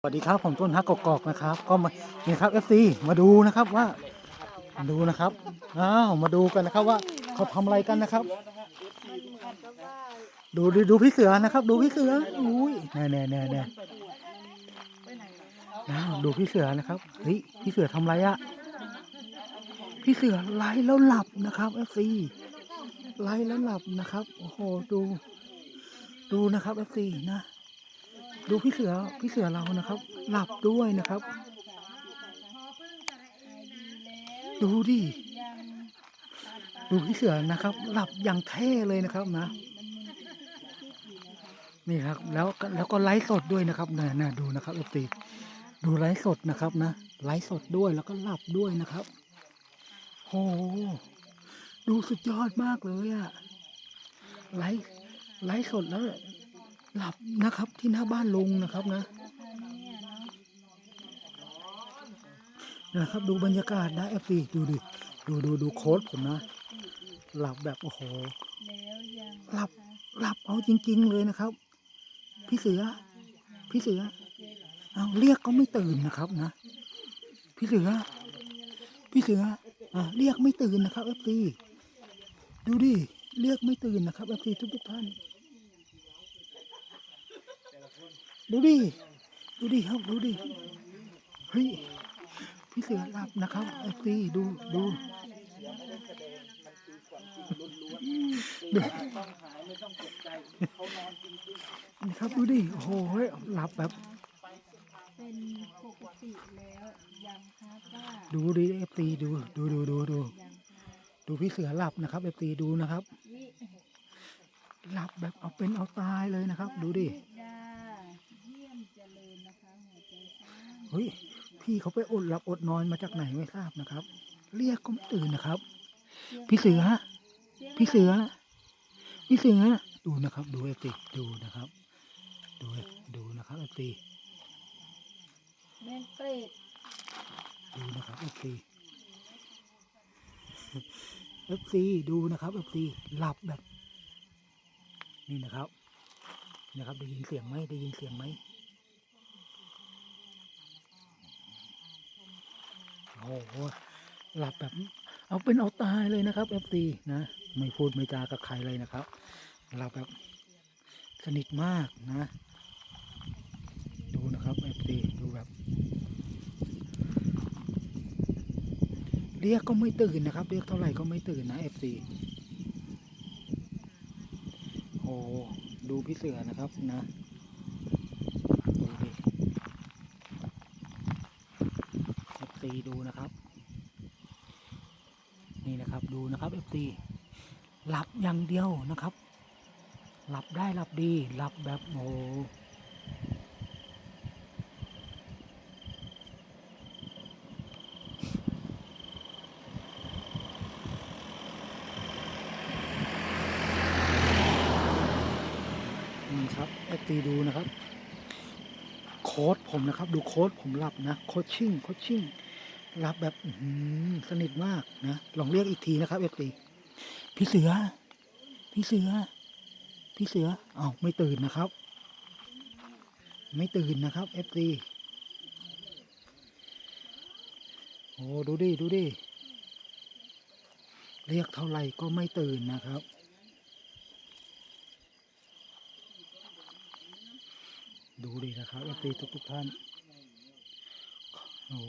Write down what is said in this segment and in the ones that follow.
สวัสดีครับผมต้นฮักกอกนะครับ ก็มานี่ครับ FC มาดูนะครับว่าดูนะครับอ้าวมาดูกันนะครับว่าเขาทำอะไรกันนะครับ ดูดูดูพี่เสือนะครับ ดูพี่เสืออุ้ยแน่แน่แน่แน่อ้าวดูพี่เสือนะครับเฮ้ยพี่เสือทำอะไรอะพี่เสือไล่แล้วหลับนะครับ FC ไล่แล้วหลับนะครับโอ้โหดู ดูนะครับ FC นะ ดูพี่เสือพี่เสือเรานะครับ หลับด้วยนะครับ ดูดิดูพี่เสือนะครับ หลับอย่างเท่เลยนะครับนะนี่ครับแล้วแล้วก็ไลฟ์สดด้วยนะครับนะนะดูนะครับเอฟซีดูไลฟ์สดนะครับนะไลฟ์สดด้วยแล้วก็หลับด้วยนะครับโหดูสุดยอดมากเลยอะไลฟ์ไลฟ์สดแล้ว หลับนะครับที่หน้าบ้านลุงนะครับนะนะครับดูบรรยากาศนะเอฟซีดูดิดูดูดูโค้ดผมนะ หลับแบบโอ้โหหลับหลับเอาจริง ๆ เลยนะครับ พี่เสือพี่เสือเอาเรียกก็ไม่ตื่นนะครับนะ พี่เสือพี่เสืออะเรียกไม่ตื่นนะครับเอฟซีดูดิเรียกไม่ตื่นนะครับเอฟซีทุกท่าน ดูดิ ดูดิครับ ดูดิ เฮ้ย พี่เสือหลับนะครับเอฟซีดู ดู ดูนี่ครับดูดิ โอ้โหเฮ้ยหลับแบบเป็นปกติแล้วยังครับว่าดูดิเอฟซีดูดูดูดูดูยังครับดูพี่เสือหลับนะครับเอฟซีดูนะครับวิหลับแบบเอาเป็นเอาตายเลยนะครับ ดูดิ ดาเยี่ยมเจริญนะคะหัวใจสร้าง เฮ้ยพี่เขาไปอดหลับอดนอนมาจากไหนไม่ทราบนะครับ เรียกก็ไม่ตื่นนะครับ พี่เสือพี่เสือพี่เสือดูนะครับ ดูเอฟซีดูนะครับ ดูดูนะครับเอฟซีแม่งเปรตดูนะครับเอฟซีเอฟซีดูนะครับเอฟซีหลับแบบ นี่นะครับ นะครับได้ยินเสียงไหมได้ยินเสียงไหม โอ้โหหลับแบบเอาเป็นเอาตายเลยนะครับเอฟซีนะไม่พูดไม่จากับใครเลยนะครับหลับแบบสนิทมากนะ ดูนะครับเอฟซีดูแบบ เรียกก็ไม่ตื่นนะครับ เรียกเท่าไหร่ก็ไม่ตื่นนะเอฟซีโอ้ดูพี่เสือนะครับนะดูดิเอฟ ซีดูนะครับ นี่นะครับดูนะครับเอฟซีหลับอย่างเดียวนะครับ หลับได้หลับดี หลับแบบโอ้นี่ครับเอฟซีดูนะครับ โค้ดผมนะครับ ดูโค้ดผมหลับนะ โคชชิ่ง โคชชิ่ง หลับแบบสนิทมากนะลองเรียกอีกทีนะครับเอฟซีพี่เสือ พี่เสือ พี่เสืออ้าวไม่ตื่นนะครับ ไม่ตื่นนะครับเอฟซีโอ้ดูดิดูดิเรียกเท่าไหร่ก็ไม่ตื่นนะครับดูดินะครับเอฟซีทุกทุกท่าน โอ้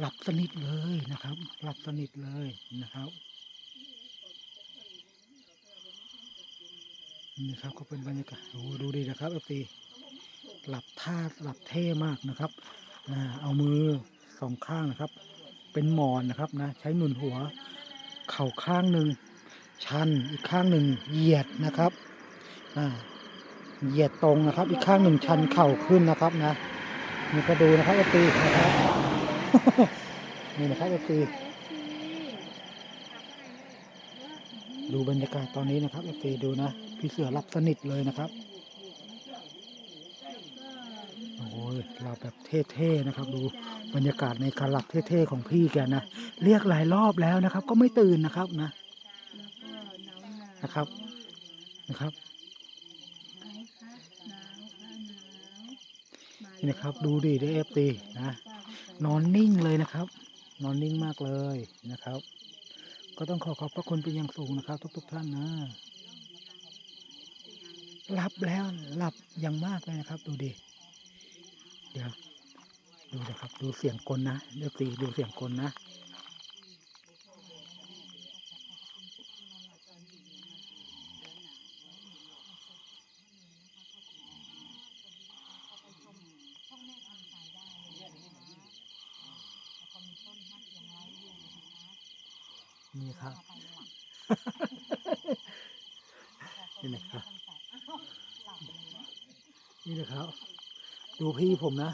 หลับสนิทเลยนะครับ หลับสนิทเลยนะครับ นี่ครับก็เป็นบรรยากาศโอ้ดูดีนะครับเอฟซีหลับท่าหลับเท่มากนะครับอ่าเอามือสองข้างนะครับ เป็นหมอนนะครับนะ ใช้หนุนหัว เข่าข้างหนึ่งชันอีกข้างหนึ่งเหยียดนะครับอ่าเหยียดตรงนะครับ อีกข้างหนึ่งชันเข่าขึ้นนะครับนะนี่ก็ดูนะครับเอฟซีนะครับ นี่นะครับเอฟซีดูบรรยากาศตอนนี้นะครับเอฟซีดูนะ พี่เสือหลับสนิทเลยนะครับโอ้ยหลับแบบเท่ๆนะครับ ดูบรรยากาศในการหลับเท่ๆของพี่แกนะเรียกหลายรอบแล้วนะครับ ก็ไม่ตื่นนะครับนะแล้วก็หนาวหนาวนะครับไหมคะหนาวค่ะหนาวมานี่นะครับ ดูดิได้เอฟตีนะ นอนนิ่งเลยนะครับ นอนนิ่งมากเลยนะครับ ก็ต้องขอขอบพระคุณเป็นอย่างสูงนะครับ ทุก ๆ ท่านนะหลับแล้วหลับอย่างมากเลยนะครับ ดูดิเดี๋ยวดูนะครับ ดูเสียงกลนะเดี๋ยวตีดูเสียงกลนะ นี่ครับ นี่นะครับ นี่นะครับ ดูพี่ผมนะ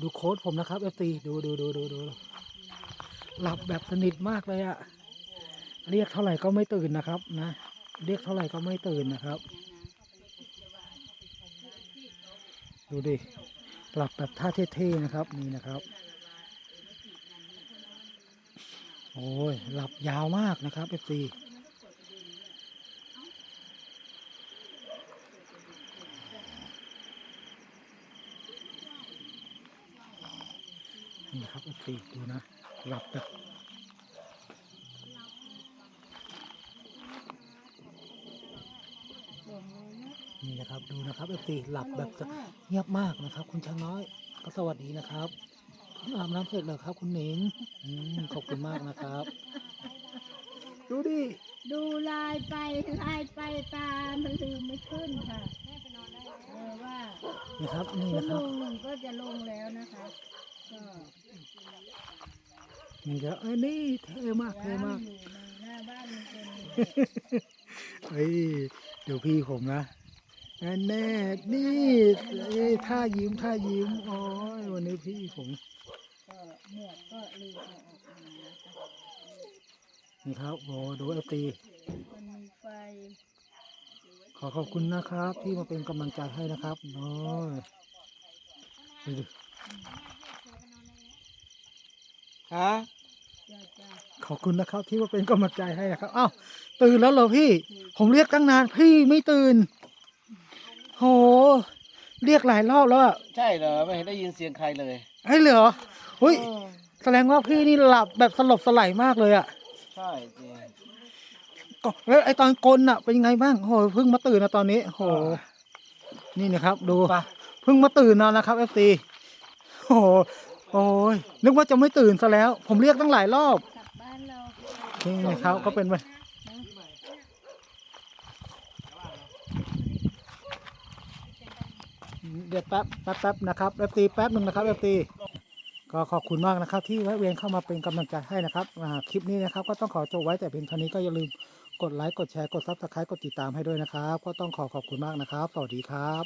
ดูโค้ดผมนะครับเอฟซีดูดูดูดูดูหลับแบบสนิทมากเลยอะเรียกเท่าไหร่ก็ไม่ตื่นนะครับนะ เรียกเท่าไหร่ก็ไม่ตื่นนะครับ ดูดิหลับแบบท่าเท่ๆนะครับนี่นะครับ โอ้ย หลับยาวมากนะครับเอฟซีนี่นะครับเอฟซีดูนะ หลับแบบนี่นะครับ ดูนะครับเอฟซีหลับแบบเงียบมากนะครับ คุณช้างน้อย ก็สวัสดีนะครับ เพิ่งอาบน้ำเสร็จแล้วครับ คุณหนิงอืมขอบคุณมากนะครับ ดูดิดูลายไปลายไปตา มันลืมไม่ขึ้นค่ะเออว่านะครับนี่ชั่วนะคโมรับงหนึ่งก็จะลงแล้วนะคะ ก็นี่แล้วเอ้ยนี่เท่มากเท่มาก อยู่ในหน้าบ้านมันเป็นเฮ้ยเดี๋ยวพี่ผมนะแน่แน่นี่เอ้ยท่ายิ้มท่ายิ้มโอ้ยวันนี้พี่ผมก็ หมวกก็ลืมเอาออกมานะคะนี่ครับโอ้ดูเอฟตีมันมีไฟขอขอบคุณนะครับ ที่มาเป็นกำลังใจให้นะครับโอ้ยดูดิฮะจ้าจ้าขอบคุณนะครับที่มาเป็นกำลังใจให้นะครับอ้าวตื่นแล้วเหรอพี่ ผมเรียกตั้งนาน พี่ไม่ตื่น โห เรียกหลายรอบแล้วอะใช่เหรอ ไม่เห็นได้ยินเสียงใครเลย ไอ้ยเหรอ เฮ้ยแสดงว่าพี่นี่หลับแบบสลบสลายมากเลยอะใช่จริงก็แล้วไอตอนกลนอะเป็นยังไงบ้างโหเพิ่งมาตื่นนะตอนนี้โหนี่นะครับ ดูไปเพิ่งมาตื่นนอนนะครับเอฟซีโอ้โหโอ้ยนึกว่าจะไม่ตื่นซะแล้ว ผมเรียกตั้งหลายรอบกลับบ้านเรานี่นะครับก็เป็นไปเดี๋ยวแป๊บแป๊บแป๊บนะครับเอฟซีแป๊บหนึ่งนะครับเอฟซี ก็ขอบคุณมากนะครับ ที่แวะเวียนเข้ามาเป็นกำลังใจให้นะครับคลิปนี้นะครับ ก็ต้องขอจบไว้แต่เพียงเท่านี้ก็อย่าลืมกดไลค์กดแชร์กดซับสไครต์กดติดตามให้ด้วยนะครับ ก็ต้องขอขอบคุณมากนะครับ สวัสดีครับ